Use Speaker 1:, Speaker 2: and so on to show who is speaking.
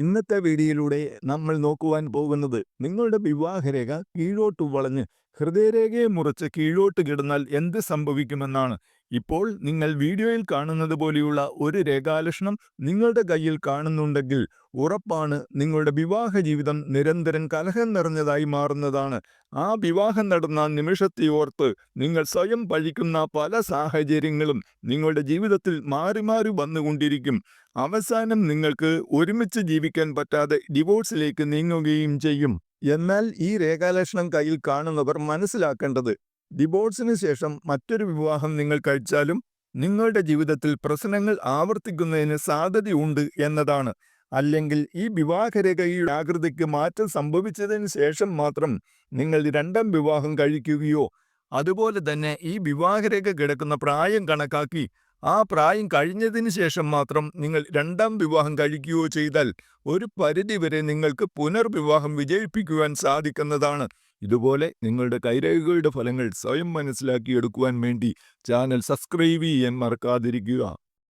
Speaker 1: ഇന്നത്തെ വീഡിയോയിലൂടെ നമ്മൾ നോക്കുവാൻ പോകുന്നത് നിങ്ങളുടെ വിവാഹരേഖ കീഴോട്ട് വളഞ്ഞ് ഹൃദയരേഖയെ മുറിച്ച് കീഴോട്ട് കിടന്നാൽ എന്ത് സംഭവിക്കുമെന്നാണ്. ഇപ്പോൾ നിങ്ങൾ വീഡിയോയിൽ കാണുന്നത് പോലെയുള്ള ഒരു രേഖാലക്ഷണം നിങ്ങളുടെ കയ്യിൽ കാണുന്നുണ്ടെങ്കിൽ ഉറപ്പാണ് നിങ്ങളുടെ വിവാഹ ജീവിതം നിരന്തരം കലഹം നിറഞ്ഞതായി മാറുന്നതാണ്. ആ വിവാഹം നടന്ന നിമിഷത്തെ ഓർത്ത് നിങ്ങൾ സ്വയം പഴിക്കുന്ന പല സാഹചര്യങ്ങളും നിങ്ങളുടെ ജീവിതത്തിൽ മാറി മാറി വന്നുകൊണ്ടിരിക്കും. അവസാനം നിങ്ങൾക്ക് ഒരുമിച്ച് ജീവിക്കാൻ പറ്റാതെ ഡിവോഴ്സിലേക്ക് നീങ്ങുകയും ചെയ്യും. എന്നാൽ ഈ രേഖാലക്ഷണം കയ്യിൽ കാണുന്നവർ മനസ്സിലാക്കേണ്ടത് ഡിവോഴ്സിന് ശേഷം മറ്റൊരു വിവാഹം നിങ്ങൾ കഴിച്ചാലും നിങ്ങളുടെ ജീവിതത്തിൽ പ്രശ്നങ്ങൾ ആവർത്തിക്കുന്നതിന് സാധ്യതയുണ്ട് എന്നതാണ്. അല്ലെങ്കിൽ ഈ വിവാഹരേഖയുടെ ആകൃതിക്ക് മാറ്റം സംഭവിച്ചതിന് ശേഷം മാത്രം നിങ്ങൾ രണ്ടാം വിവാഹം കഴിക്കുകയോ അതുപോലെ തന്നെ ഈ വിവാഹരേഖ കിടക്കുന്ന പ്രായം കണക്കാക്കി ആ പ്രായം കഴിഞ്ഞതിന് ശേഷം മാത്രം നിങ്ങൾ രണ്ടാം വിവാഹം കഴിക്കുകയോ ചെയ്താൽ ഒരു പരിധിവരെ നിങ്ങൾക്ക് പുനർവിവാഹം വിജയിപ്പിക്കുവാൻ സാധിക്കുന്നതാണ്. ഇതുപോലെ നിങ്ങളുടെ കൈരേഖകളുടെ ഫലങ്ങൾ സ്വയം മനസ്സിലാക്കിയെടുക്കുവാൻ വേണ്ടി ചാനൽ സബ്സ്ക്രൈബ് ചെയ്യാൻ മറക്കാതിരിക്കുക.